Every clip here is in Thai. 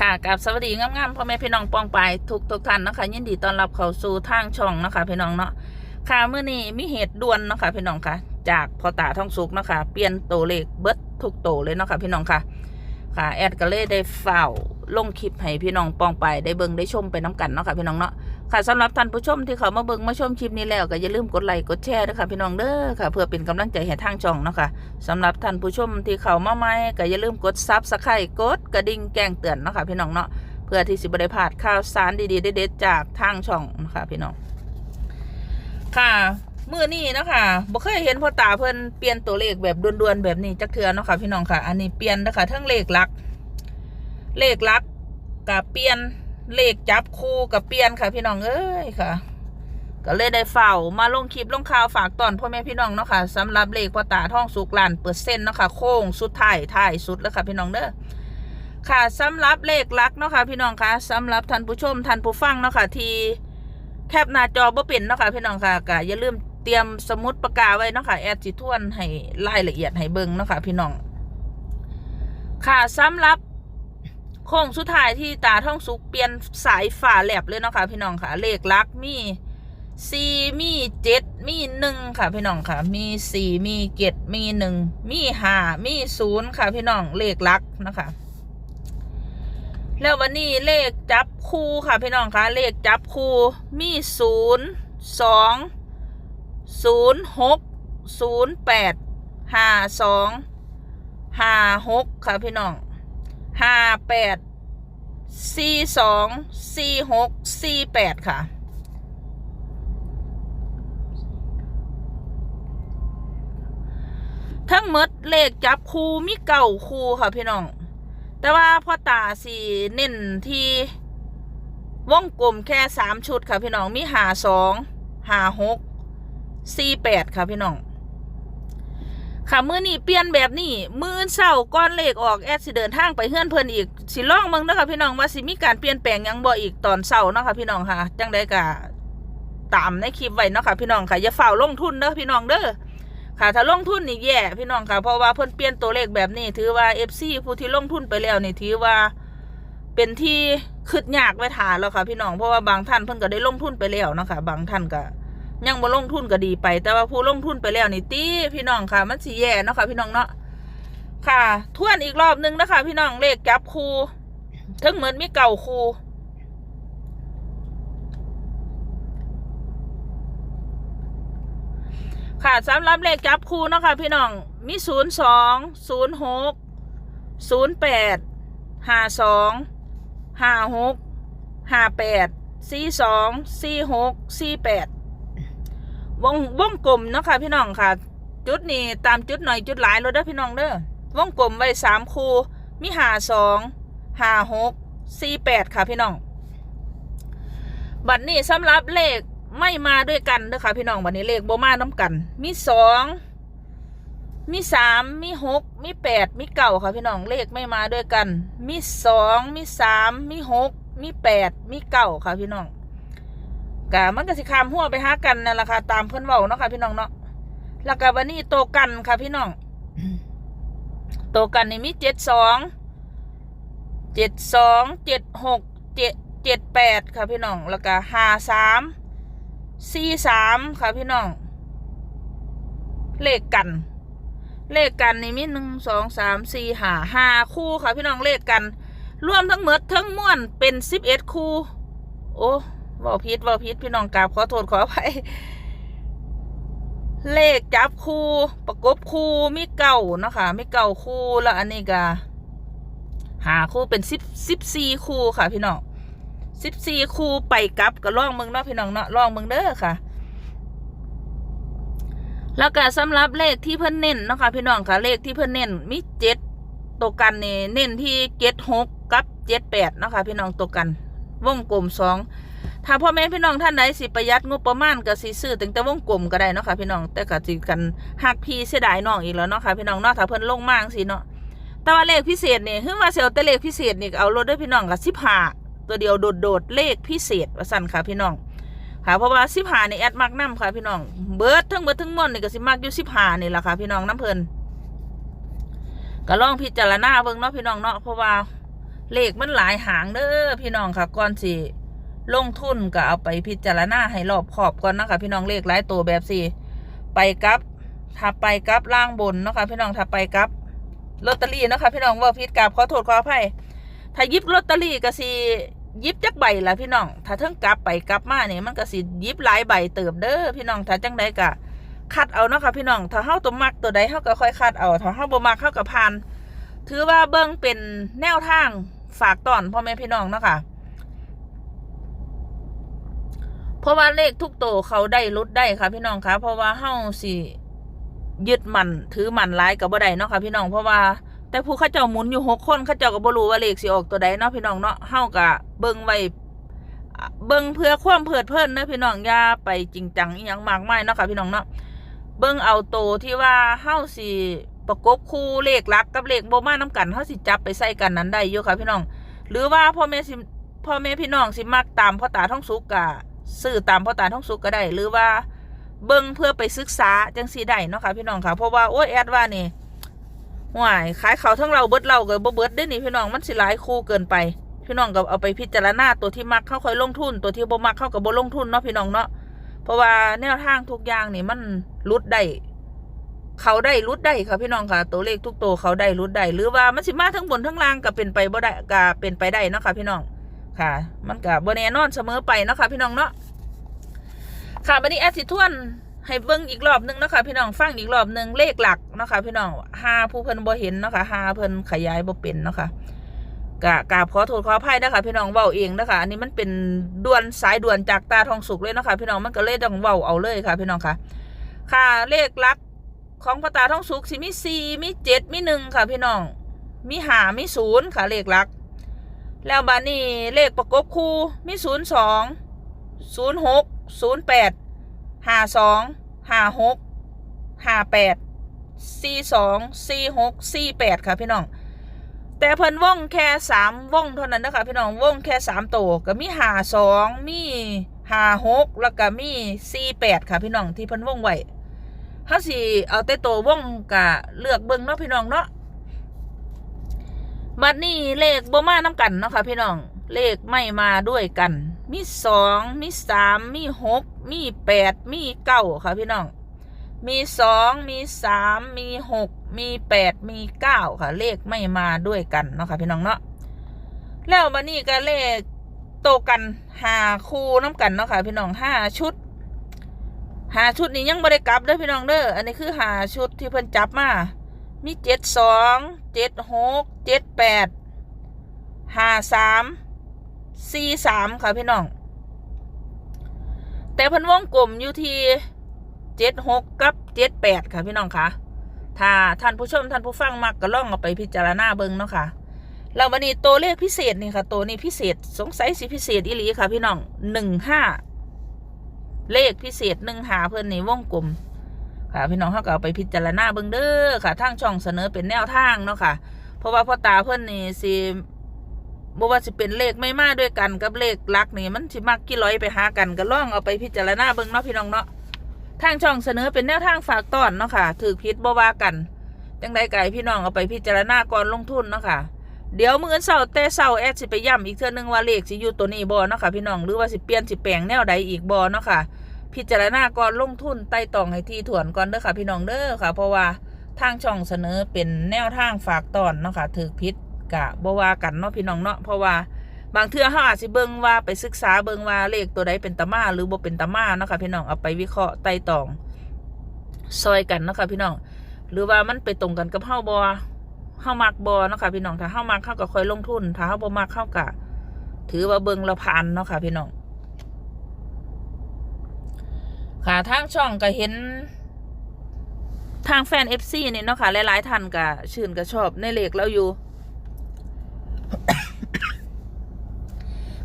ค่ะกับสวัสดีงามๆพ่อแม่พี่น้องปองไปทุกทุกท่านนะคะยินดีต้อนรับเข้าสู่ทางช่องนะคะพี่น้องเนาะค่ะเมื่อนี้มีเหตุด่วนนะคะพี่น้องค่ะ จากพ่อตาท่องสุกนะคะเปลี่ยนตัวเลขเบิดทุกตัวเลยนะคะพี่น้องค่ะค่ะแอดก็เลยได้เฝ้าลงคลิปให้พี่น้องปองไปได้เบิ่งได้ชมไปน้กันเนาะค่ะพี่น้องเนาะ ค่ะสำหรับท่านผู้ชมที่เขามาเบิ่งมาชมคลิปนี้แล้วก็อย่าลืมกดไลค์กดแชร์ด้วยค่ะพี่น้องเด้อค่ะ เพื่อเป็นกำลังใจให้ทางช่องเนาะค่ะสำหรับท่านผู้ชมที่เขามาใหม่ก็อย่าลืมกดซับสไครต์กดกระดิ่งแจ้งเตือนเนาะค่ะพี่น้องเนาะเพื่อที่สิบได้พลาดข่าวสารดีๆเด็ดๆจากทางช่องนะคะพี่น้อง ค่ะมือนี้เนาะคะบ่เคยเห็นพ่อตาเพิ่นเปลี่ยนตัวเลขแบบด่วนๆแบบนี้จักเทือเนาะค่ะพี่น้องค่ะ อันนี้เปลี่ยนนะคะทั้งเลขลัก เลขลักกับเปลี่ยน เลขจับคู่กับเปลี่ยนค่ะ พี่น้องเอ้ยค่ะ ก็เลยได้เฝ้ามาลงคลิปลงข่าวฝากตอนพ่อแม่พี่น้องเนาะค่ะสำหรับเลขพ่อตาท่องสุกลานเปอร์เซ็นเนาะค่ะโค้งสุดท้ายท้ายสุดแล้วค่ะ พี่น้องเด้อค่ะสำหรับเลขลักเนาะค่ะพี่น้องค่ะสำหรับท่านผู้ชมท่านผู้ฟังเนาะค่ะที่แคปหน้าจอบ่เป็นเนาะค่ะพี่น้องค่ะก็อย่าลืมเตรียมสมุดปากกาไว้เนาะค่ะแอดสิทวนให้รายละเอียดให้เบิ่งเนาะค่ะพี่น้องค่ะสำหรับ โค้งสุดท้ายที่ตาท่องสุกเปลี่ยนสายฝ่าแหลบเลยเนาะค่ะพี่น้องค่ะเลขลักมีสี่มีเจ็ดมีหนึ่งค่ะพี่น้องค่ะ มีสี่มีเจ็ดมีหนึ่งมีห้ามีศูนย์ค่ะพี่น้องเลขลักนะคะ แล้ววันนี้เลขจับคู่ค่ะพี่น้องค่ะเลขจับคู่มีศูนย์สองศูนย์หกศูนย์แปดห้าสองห้าหกค่ะพี่น้อง ห้าแปดสี่สองสี่หกสี่แปดค่ะ ทั้งหมดเลขจับคูมีเก่าคูค่ะพี่น้อง แต่ว่าพ่อตาสีเน้นที่วงกลมแค่สามชุดค่ะพี่น้องมีหาสองหาหกสี่แปดค่ะพี่น้อง ค่ะมือนี้เปลี่ยนแบบนี้มือเศร้าก้อนเลขออกแอดสิเดินทางไปเฮือนเพิ่นอีกสิล่องมืองนะคะพี่น้องว่าสิมีการเปลี่ยนแปลงยังบ่อีกตอนเศร้านะคะพี่น้องค่ะจังไดก็ตามในคลิปไว้เนาะค่ะพี่น้องค่ะอย่าฝ่าลงทุนเด้อพี่น้องเด้อค่ะถ้าลงทุนนี่แย่พี่น้องค่ะเพราะว่าเพิ่นเปลี่ยนตัวเลขแบบนี้ ถือว่า FC ผู้ที่ลงทุนไปแล้วนี่ถือว่าเป็นที่คืดยากไว้ทานแล้วค่ะพี่น้องเพราะว่าบางท่านเพิ่นก็ได้ลงทุนไปแล้วเนาะค่ะบางท่านก็ ยังบ่ลงทุนก็ดีไป แต่ว่าผู้ลงทุนไปแล้วนี่ตีพี่น้องค่ะ มันสิแย่เนาะค่ะ พี่น้องเนาะค่ะทวนอีกรอบหนึงนะคะพี่น้องเลขจับคูถึงเหมือนมีเก่าคูค่ะสำหรับเลขจับคูเนาะค่ะพี่น้องมีศูนย์สองศูนย์หกศูนย์แปดห้าสองห้าหกห้าแปดสี่สองสี่หกสี่แปด วงวงกลมเนาะค่ะพี่น้องค่ะ จุดนี้ตามจุดหน่อยจุดหลายเราได้อพี่น้องเด้อวงกลมไว้สามคูมีหาสองหาหกสี่แปดค่ะพี่น้อง บัดนี้สำหรับเลขไม่มาด้วยกันเด้อค่ะพี่น้องบัดนี้เลขบ่มาน้ำกัน มีสองมีสามมีหกมีแปดมีเก้าค่ะพี่น้องเลขไม่มาด้วยกัน มีสองมีสามมีหกมีแปดมีเก้าค่ะพี่น้อง กะมันก็สิคามหัวไปหากันนั่นแหละค่ะตามเพิ่อนเว้าเนาะค่ะพี่น้องเนาะแล้วก็วันนี้โตกันค่ะพี่น้องโตกันนี่มีเจ็ดสองเจ็ดสองเจ็ดหกเจ็ดเจ็ดแปดค่ะพี่น้องแล้วก็ห้าสามสี่สามค่ะพี่น้อง เลขกัน เลขกันนี่มีหนึ่งสองสามสี่ห้าห้าคู่ค่ะพี่น้องเลขกัน รวมทั้งหมดทั้งมวลเป็นสิบเอ็ดคู่ โอ้ ว่าพิษว่าพิษพี่น้องกราบขอโทษขออภัยเลขจับคู่ประกบคู่มีเก่านะคะมีเก่าคู่แล้วอันนี้ก็หาคู่เป็นสิบสิบสี่คู่ค่ะ พี่น้องสิบสี่คู่ไปกลับก็ล่องมืองเนาะพี่น้องเนาะล่องมืองเด้อค่ะ แล้วก็สำหรับเลขที่เพิ่นเน้นนะคะพี่น้องค่ะ เลขที่เพิ่นเน้นมีเจ็ดตัวกันนี่เน้นที่เจ็ดหกกับเจ็ดแปดนะคะพี่น้องตัวกัน วงกลมสอง ถ้าพ่อแม่พี่น้องท่านใดสิประหยัดงบประมาณก็สิซื้อตั้งแต่วงกลมก็ได้เนาะค่ะพี่น้องแต่ก็สิกันหักพี่เสียดายน้องอีกแล้วเนาะค่ะพี่น้องเนาะถ้าเพิ่นลงมากสิเนาะแต่ว่าเลขพิเศษนี่คือว่าเสียวแต่เลขพิเศษนี่เอารถด้วยพี่น้องกับสิบห้าตัวเดียวโดดๆเลขพิเศษว่าสั่นค่ะพี่น้องค่ะเพราะว่าสิบห้านี่แอดมักน้ำค่ะพี่น้องเบิร์ดทั้งเบิร์ดทั้งมวลนี่ก็สิมักอยู่สิบห้านี่แหละค่ะพี่น้องน้ำเพิ่นก็ลองพิจารณาเบิ่งเนาะพี่น้องเนาะเพราะว่าเลขมันหลายหางเด้อพี่น้องค่ะก่อนสิ ลงทุนก็เอาไปพิจารณาให้รอบขอบก่อนนะคะพี่น้องเลขหลายตัวแบบสี่ไปกับถ้าไปกับล่างบนนะคะพี่น้องถ้าไปกับลอตเตอรี่นะคะพี่น้องว่าพิดกับขอโทษขออภัยถ้ายิบลอตเตอรี่ก็สิหยิบจักใบละพี่น้อง ถ้าเทิงกลับไปกลับมาเนี่ยมันก็สิยิบหลายใบเติบเด้อพี่น้องถ้าจังใดก็คัดเอาเนาะค่ะพี่น้อง ถ้าเฮาตัวมักตัวใดเฮาก็ค่อยคัดเอา ถ้าเฮาบ่มักเฮาก็ผ่าน ถือว่าเบิ่งเป็นแนวทางฝากตอนพ่อแม่พี่น้องเนาะค่ะ เพราะว่าเลขทุกโตวเขาได้ลดได้ค่ะ พี่น้องคะเพราะว่าเฮาสิยึดมันถือมันร้ายกับบ่ได้เนาะค่ะพี่น้องเพราะว่า แต่ผู้ข้าเจ้าหมุนอยู่หกคนข้าเจ้าก็บ่รู้ว่าเลขสิออกตัวใดเนาะพี่น้องเนาะเฮาก็เบิ่งไว้เบิ่งเพื่อความเพลิดเพลินเนาะพี่น้องอย่าไปจริงจังอีหยังมากมายเนาะค่ะพี่น้องเนาะเบิ่งเอาโตวที่ว่าเฮาสิประกบคู่เลขหลักกับเลขโบ่มานํกันเฮาสิจับไปใส่กันนั้นได้อยู่ค่ะพี่น้อง หรือว่าพ่อแม่สิพ่อแม่พี่น้องสิมักตามพ่อตาท่องสุกกะ ซื้อตามพ่อตาท่องสุกก็ได้ หรือว่าเบิ่งเพื่อไปศึกษาจังสีได้เนาะค่ะพี่น้องค่ะเพราะว่าโอ้ยแอดว่านี่ห่วยขายเขาทั้งเราเบิดเราก็บ่เบิดได้นี่พี่น้องมันสิหลายคู่เกินไป พี่น้องก็เอาไปพิจารณาตัวที่มักเข้าค่อยลงทุน ตัวที่บ่มักเข้ากับบ่ลงทุนเนาะพี่น้องเนาะเพราะว่าแนวทางทุกอย่างนี่มันรุดได้เขาได้รุดได้ค่ะพี่น้องค่ะ ตัวเลขทุกตัวเขาได้รุดได้หรือว่ามันสิมาทั้งบนทั้งล่างก็เป็นไปบ่ได้ก็เป็นไปได้เนาะค่ะพี่น้อง ค่ะ มันก็บ่แน่นอนเสมอไปเนาะค่ะพี่น้องเนาะค่ะบัดนี้แอดสิทวนให้เบิ่งอีกรอบหนึงเนาะค่ะพี่น้องฟังอีกรอบหนึงเลขหลักเนาะค่ะพี่น้องหาผู้เพิ่นบ่เห็นเนาะค่ะหาเพิ่นขยายบ่เป็นเนาะค่ะกะกราบขอโทษขออภัยนะคะพี่น้องเว้าเองนะคะอันนี้มันเป็นด่วนสายด่วนจากตาทองสุกเลยนะคะพี่น้องมันก็เลยต้องเว้าเอาเลยค่ะ พี่น้องค่ะ ค่ะเลขหลักของพระตาทองสุกสิมีสี่มีเจ็ดมีหนึ่งค่ะ พี่น้องมีหามีศูนย์ค่ะเลขหลัก แล้วบานี้เลขประกบคู่มีศูนย์สองศูนย์หกศูนย์แปดห้าสองห้าหกห้าแปดสี่สองสี่หกสี่แปดค่ะพี่น้อง แต่เพิ่นว่องแค่สามว่องเท่านั้นนะคะพี่น้องว่องแค่สามโตวก็มีห้าสองมีห้าหกแล้วก็มีสี่แปดค่ะพี่น้องที่เพิ่นว่องไว้ถ้าสิเอาแต่โตวว่องกะเลือกเบิ่งเนาะพี่น้องเนาะ บัดนี้เลขบ่มาน้ำกันเนาะค่ะพี่น้อง เลขไม่มาด้วยกัน มีสองมีสามมีหกมีแปดมีเก้าค่ะพี่น้อง มีสองมีสามมีหกมีแปดมีเก้าค่ะ เลขไม่มาด้วยกันเนาะค่ะพี่น้องเนาะแล้วบันนี้ก็เลขโตกันหาคู่น้ำกันเนาะค่ะพี่น้องห้าชุดหาชุดนี้ยังไม่ได้กลับเด้อพี่น้องเด้ออันนี้คือหาชุดที่เพิ่นจับมา มีเจ็ดสองเจ็ดหกเจ็ดแปดห้าสามสี่สามค่ะพี่น้อง แต่พิ่นวงกลมอยู่ที่เจ็ดหกกับเจ็ดแปดค่ะพี่น้องคะถ้าท่านผู้ชมท่านผู้ฟังมักก็ล่องเอาไปพิจารณาเบิ่งเนาะค่ะแล้ววันนี้ตัวเลขพิเศษนี่ค่ะ ตัวนี้พิเศษสงสัยสิพิเศษอีหลีค่ะ พี่น้องหนึ่งห้าเลขพิเศษหนึ่งหาเพิ่นนี่วงกลม ค่ะพี่น้องเขาก็เอาไปพิจารณาเบิ่งเด้อค่ะทางช่องเสนอเป็นแนวทางเนาะค่ะ เพราะว่าพ่อตาเพิ่อนนี่สิบว่าสิเป็นเลขไม่มาด้วยกันกับเลขลักนี่มันสิมักกี่ร้อยไปหากันก็ล่องเอาไปพิจารณาเบิ่งเนาะพี่น้องเนาะทางช่องเสนอเป็นแนวทางฝากต้อนเนาะค่ะถือพิษบ่ว่ากันจังใดไก่พี่น้องเอาไปพิจารณาก่อนลงทุนเนาะค่ะเดี๋ยวมื้อเช้าแต่เช้าแอดสิไปย้ำอีกเทื่อนึงว่าเลขสิอยู่ตัวนี้บ่เนาะค่ะพี่น้องหรือว่าสิเปลี่ยนสิแปลงแนวใดอีกบ่เนาะค่ะ พิจารณาก่อนลงทุนไต่ตองให้ที่ถ่วนก่อนเด้อค่ะ พี่น้องเด้อค่ะ เพราะว่าทางช่องเสนอเป็นแนวทางฝากตอนเนาะค่ะถือพิษกะบว่ากันเนาะพี่น้องเนาะเพราะว่าบางเทื่อเขาอาจสิเบิ่งว่าไปศึกษาเบิ่งว่าเลขตัวใดเป็นตามาหรือบ่เป็นตามาเนาะค่ะพี่น้องเอาไปวิเคราะห์ไต่ตอง ซอยกันเนาะค่ะพี่น้อง หรือว่ามันไปตรงกันกับเฮาบ่เฮามักบ่เนาะค่ะพี่น้องถ้าเฮามักเฮาก็ค่อยลงทุน ถ้าเฮาบ่มักเฮาก็ถือว่าเบิ่งละผ่านเนาะค่ะพี่น้อง ค่ะทางช่องก็เห็น ทางแฟน FC นี่เนาะค่ะ หลาย ๆท่านก็ชื่นก็ชอบในเลขเราอยู่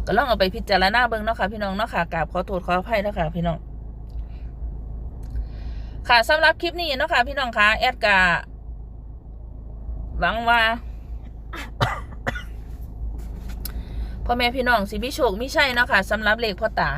ก็ลองเอาไปพิจารณาเบิ่งเนาะค่ะพี่น้องเนาะค่ะกราบขอโทษขออภัยเนาะค่ะพี่น้อง ค่ะสำหรับคลิปนี้เนาะค่ะพี่น้องคะแอดกาหวังว่าพ่อแม่พี่น้องสิบิโชคไม่ใช่เนาะค่ะสำหรับเลขพ่อตา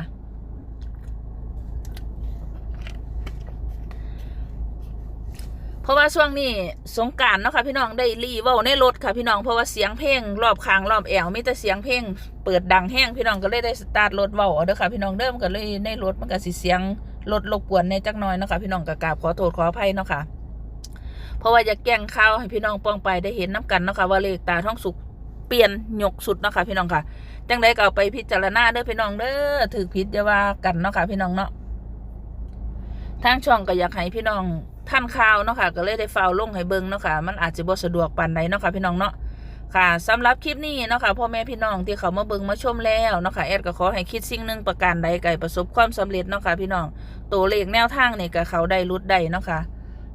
ราะว่าช่วงนี้สงการเนาะค่ะพี่น้องได้รีเว้าในรถค่ะพี่น้องเพราะว่าเสียงเพลงรอบคางรอบแอวมีแต่เสียงเพลงเปิดดังแห้งพี่น้องก็เลยได้สตาร์ทรถเว้าเด้อค่ะพี่น้องเดิมก็เลยในรถมันก็สิเสียงรถรบกวนในจักน่อยเนาะค่ะพี่น้องก็กราบขอโทษขออภัยเนาะค่ะเพราะว่าอยากแกล้งข่าวให้พี่น้องป้องไปได้เห็นน้กันเนาะค่ะว่าเลขตาท้องสุกเปลี่ยนหยกสุดเนาะค่ะพี่น้องค่ะจังไดก็เอาไปพิจารณาเด้อพี่น้องเด้อถือผิดอย่าว่ากันเนาะค่ะพี่น้องเนาะทางช่องก็อยากให้พี่น้อง ท่านข่าวเนาะค่ะก็เลยได้ฟาวลงให้เบิ่งเนาะค่ะมันอาจจะบ่สะดวกปานใดเนาะค่ะพี่น้องเนาะค่ะสำหรับคลิปนี้เนาะค่ะพ่อแม่พี่น้องที่เขามาเบิ่งมาชมแล้วเนาะค่ะแอดก็ขอให้คิดสิ่งหนึ่งประการใดไก่ประสบความสำเร็จเนาะค่ะพี่น้องตัวเลขแนวทางนี่ก็เขาได้รุดได้เนาะค่ะ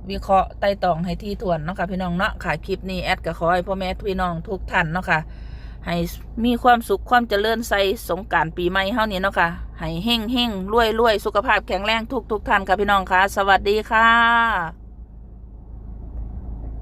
วิเคราะห์ไต่ตองให้ที่ถ้วนเนาะค่ะพี่น้องเนาะค่ะคลิปนี้แอดก็ขอให้พ่อแม่พี่น้องทุกท่านเนาะค่ะ ให้มีความสุขความเจริญใส่สงการปีใหม่เฮานี้เนาะค่ะให้เฮ่งเฮ่งรวยรวยสุขภาพแข็งแรงทุกทุกท่านค่ะพี่น้องค่ะ สวัสดีค่ะ